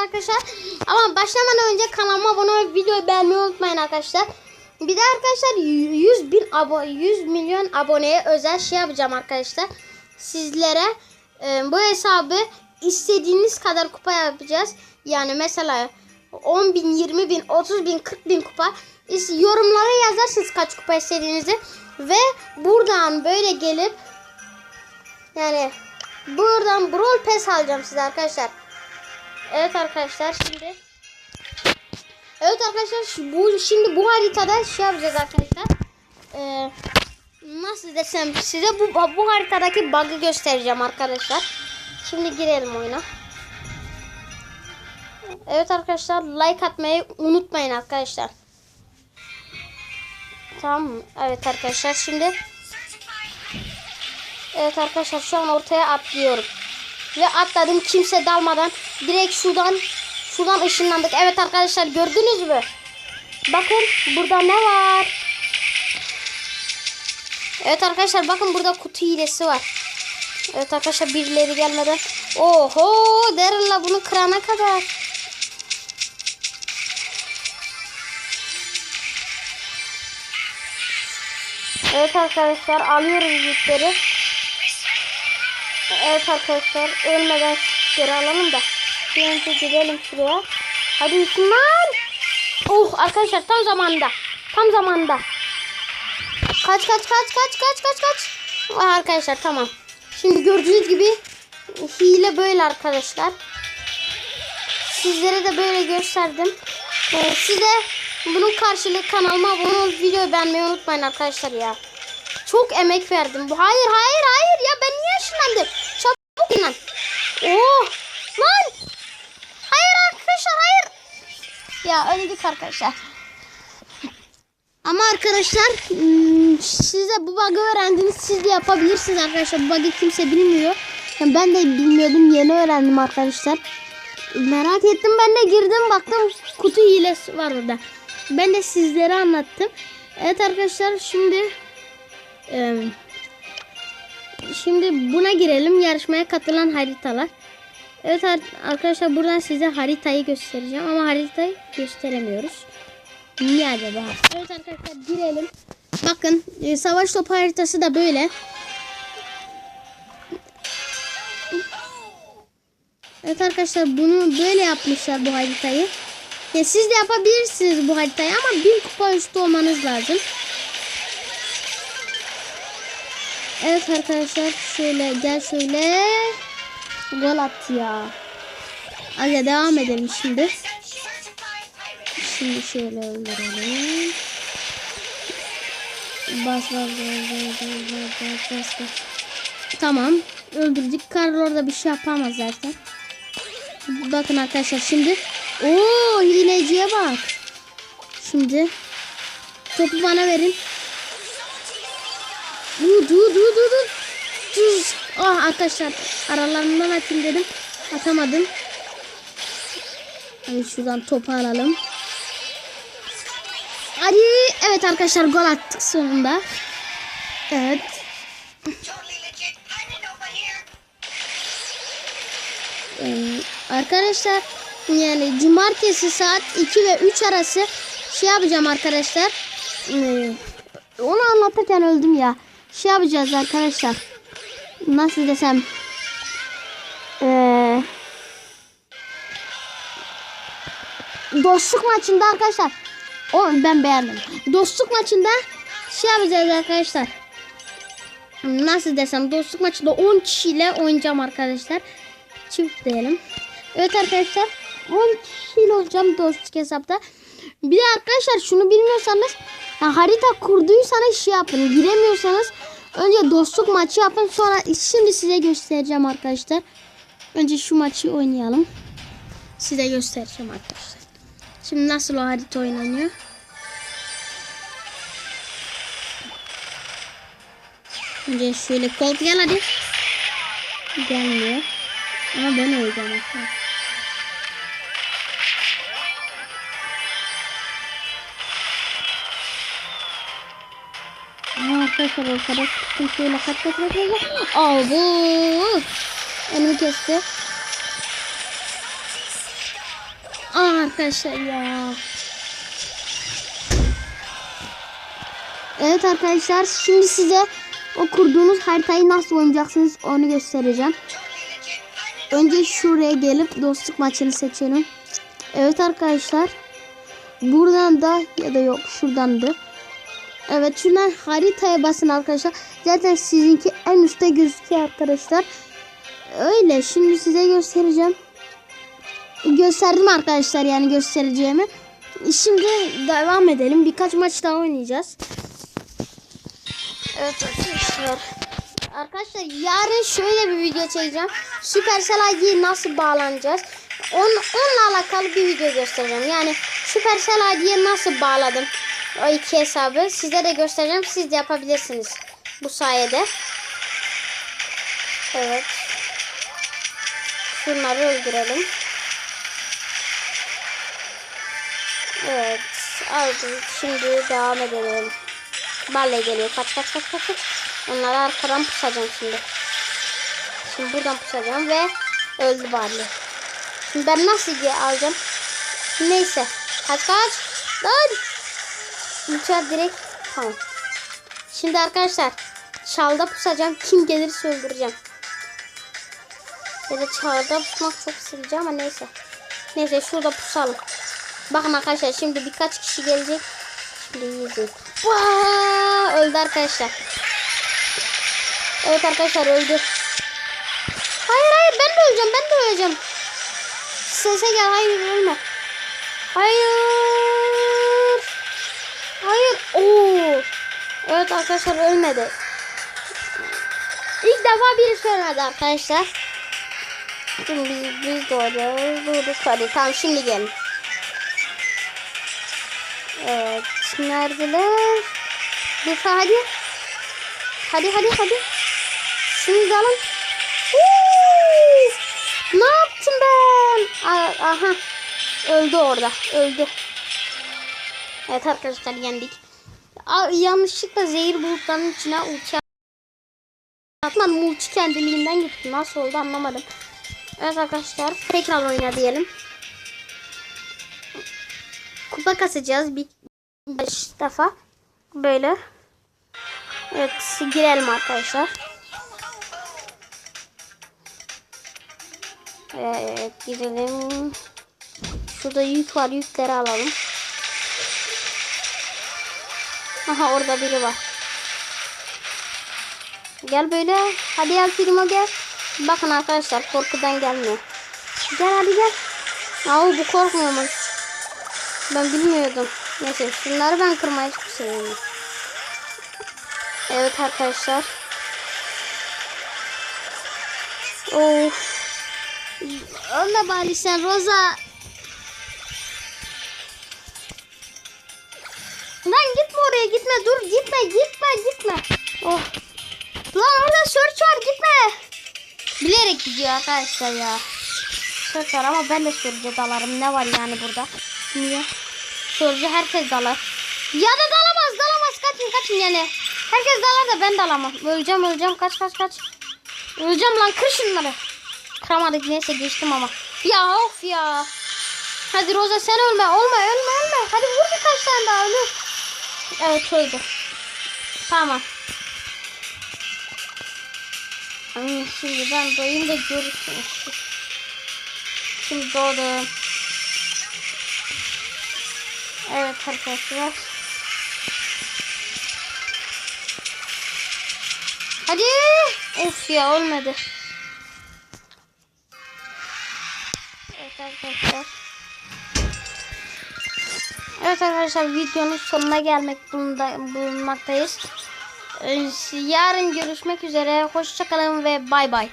arkadaşlar. Ama başlamadan önce kanalıma abone olup videoyu beğenmeyi unutmayın arkadaşlar. Bir de arkadaşlar 100 bin abo 100 milyon aboneye özel şey yapacağım arkadaşlar. Sizlere e, bu hesabı istediğiniz kadar kupa yapacağız. Yani mesela 10 bin, 20 bin, 30 bin, 40 bin kupa. Yorumlara yazarsınız kaç kupa istediğinizi. Ve buradan böyle gelip yani buradan Brawl Pass alacağım size arkadaşlar. Evet arkadaşlar şimdi Evet arkadaşlar bu şimdi bu haritada şey yapacağız arkadaşlar. Ee, nasıl desem size bu bu haritadaki bug'ı göstereceğim arkadaşlar. Şimdi girelim oyuna. Evet arkadaşlar like atmayı unutmayın arkadaşlar. Tamam? Evet arkadaşlar şimdi Evet arkadaşlar şu an ortaya atlıyorum. Ve atladım kimse dalmadan direkt şuradan şuradan ışınlandık. Evet arkadaşlar gördünüz mü? Bakın burada ne var? Evet arkadaşlar bakın burada kutu hilesi var. Evet arkadaşlar birileri gelmeden. Oho Daryl'la bunu kırana kadar. Evet arkadaşlar alıyoruz yükleri. Evet arkadaşlar ölmeden geri alalım da. Bir önce gidelim şuraya. Hadi Müslüman. Oh arkadaşlar tam zamanında. Tam zamanında. Kaç kaç kaç kaç kaç kaç kaç. Ah, arkadaşlar tamam. Şimdi gördüğünüz gibi hile böyle arkadaşlar. Sizlere de böyle gösterdim. Ee, size bunun karşılığı kanalıma abone olup videoyu beğenmeyi unutmayın arkadaşlar ya. Çok emek verdim. Hayır hayır hayır ya ben niye ışınlandım? Lan. Oh lan. Hayır arkadaşlar hayır. Ya öldük arkadaşlar. Ama arkadaşlar hmm, size bu bug'ı öğrendiniz. Siz de yapabilirsiniz arkadaşlar. Bu bug'ı kimse bilmiyor. Yani ben de bilmiyordum. Yeni öğrendim arkadaşlar. Merak ettim ben de girdim baktım kutu hilesi var orada. Ben de sizlere anlattım. Evet arkadaşlar şimdi e, şimdi buna girelim. Yarışmaya katılan haritalar. Evet ar- arkadaşlar buradan size haritayı göstereceğim ama haritayı gösteremiyoruz. Niye acaba? Evet arkadaşlar girelim. Bakın e, savaş topu haritası da böyle. Evet arkadaşlar bunu böyle yapmışlar bu haritayı. Ya siz de yapabilirsiniz bu haritayı ama bin kupa üstü olmanız lazım. Evet arkadaşlar şöyle gel şöyle. Gol attı ya. Hadi devam edelim şimdi. Şimdi şöyle öldürelim. Bas bas bas bas bas bas bas bas. Tamam. Öldürdük. Karl orada bir şey yapamaz zaten. Bakın arkadaşlar şimdi. Oo hileciye bak. Şimdi. Topu bana verin. Dur dur dur dur dur. Dur. Ah arkadaşlar aralarından atayım dedim. Atamadım. Hadi şuradan topu alalım. Hadi. Evet arkadaşlar gol attık sonunda. Evet. Ee, arkadaşlar yani cumartesi saat 2 ve 3 arası şey yapacağım arkadaşlar. Ee, onu anlatırken öldüm ya. Şey yapacağız arkadaşlar. Nasıl desem. Ee, dostluk maçında arkadaşlar. O ben beğendim. Dostluk maçında şey yapacağız arkadaşlar. Nasıl desem dostluk maçında 10 kişiyle oynayacağım arkadaşlar. Çift diyelim. Evet arkadaşlar 10 kişiyle olacağım dostluk hesapta. Bir de arkadaşlar şunu bilmiyorsanız yani harita kurduysanız şey yapın. Giremiyorsanız önce dostluk maçı yapın. Sonra şimdi size göstereceğim arkadaşlar. Önce şu maçı oynayalım. Size göstereceğim arkadaşlar. Şimdi nasıl o harita oynanıyor? Önce şöyle kol gel hadi. Gelmiyor. Ama ben oynayacağım arkadaşlar. Arkadaşlar ortada çıktım şöyle kat kat kat kat. Aa bu. Önümü kesti. Aa, arkadaşlar ya. Evet arkadaşlar şimdi size o kurduğunuz haritayı nasıl oynayacaksınız onu göstereceğim. Önce şuraya gelip dostluk maçını seçelim. Evet arkadaşlar. Buradan da ya da yok şuradandı. Evet şuradan haritaya basın arkadaşlar. Zaten sizinki en üstte gözüküyor arkadaşlar. Öyle şimdi size göstereceğim. Gösterdim arkadaşlar yani göstereceğimi. Şimdi devam edelim. Birkaç maç daha oynayacağız. Evet arkadaşlar. Arkadaşlar yarın şöyle bir video çekeceğim. Supercell ID'ye nasıl bağlanacağız? On, onunla alakalı bir video göstereceğim. Yani Supercell ID'ye nasıl bağladım o iki hesabı size de göstereceğim. Siz de yapabilirsiniz bu sayede. Evet. Şunları öldürelim. Evet. Aldık. Şimdi devam edelim. Barley geliyor. Kaç kaç kaç kaç. Onları arkadan pusacağım şimdi. Şimdi buradan pusacağım ve öldü Barley. Şimdi ben nasıl diye alacağım? Neyse. Kaç kaç. Lan. Uçağı direkt. Tamam. Şimdi arkadaşlar. Çalda pusacağım. Kim gelirse öldüreceğim. Ya da çalda pusmak çok sıkıcı ama neyse. Neyse şurada pusalım. Bakın arkadaşlar şimdi birkaç kişi gelecek. Şimdi yiyecek. Vaa! Öldü arkadaşlar. Evet arkadaşlar öldü. Hayır hayır ben de öleceğim ben de öleceğim. Sese gel hayır ölme. Hayır. Evet arkadaşlar ölmedi. İlk defa birisi ölmedi arkadaşlar. Şimdi biz, biz doğacağız. Doğduk hadi tamam şimdi gelin. Evet. Neredeler? Bir hadi. Hadi hadi hadi. Şimdi alın. Ne yaptım ben? Aha. Öldü orada. Öldü. Evet arkadaşlar yendik. A- yanlışlıkla zehir bulutlarının içine ulti atmadım. Multi kendiliğinden gitti. Nasıl oldu anlamadım. Evet arkadaşlar tekrar oyna diyelim. Kupa kasacağız bir beş defa. Böyle. Evet girelim arkadaşlar. Evet girelim. Şurada yük var yükleri alalım. Aha orada biri var. Gel böyle. Hadi gel Primo gel. Bakın arkadaşlar korkudan gelmiyor. Gel hadi gel. Aa bu korkmuyormuş. Ben bilmiyordum. Neyse şunları ben kırmayı çok seviyorum. Evet arkadaşlar. Of. Ölme bari sen Roza. Lan gitme oraya gitme dur gitme gitme gitme. Oh. Lan orada search var gitme. Bilerek gidiyor arkadaşlar ya. Search var ama ben de search'e dalarım. Ne var yani burada? Niye? Search'e herkes dalar. Ya da dalamaz dalamaz kaçın kaçın yani. Herkes dalar da ben dalamam. Öleceğim öleceğim kaç kaç kaç. Öleceğim lan kır şunları. Kıramadık neyse geçtim ama. Ya of ya. Hadi Roza sen ölme. Olma ölme ölme. Hadi vur birkaç tane daha ölür. Evet öldü. Tamam. Ay, Şimdi ben doyayım da görürsünüz. Şimdi doğdum. Evet arkadaşlar. Hadi. Of ya olmadı. Evet arkadaşlar. Evet arkadaşlar videonun sonuna gelmek bulunmaktayız. Ee, Yarın görüşmek üzere. Hoşçakalın ve bay bay.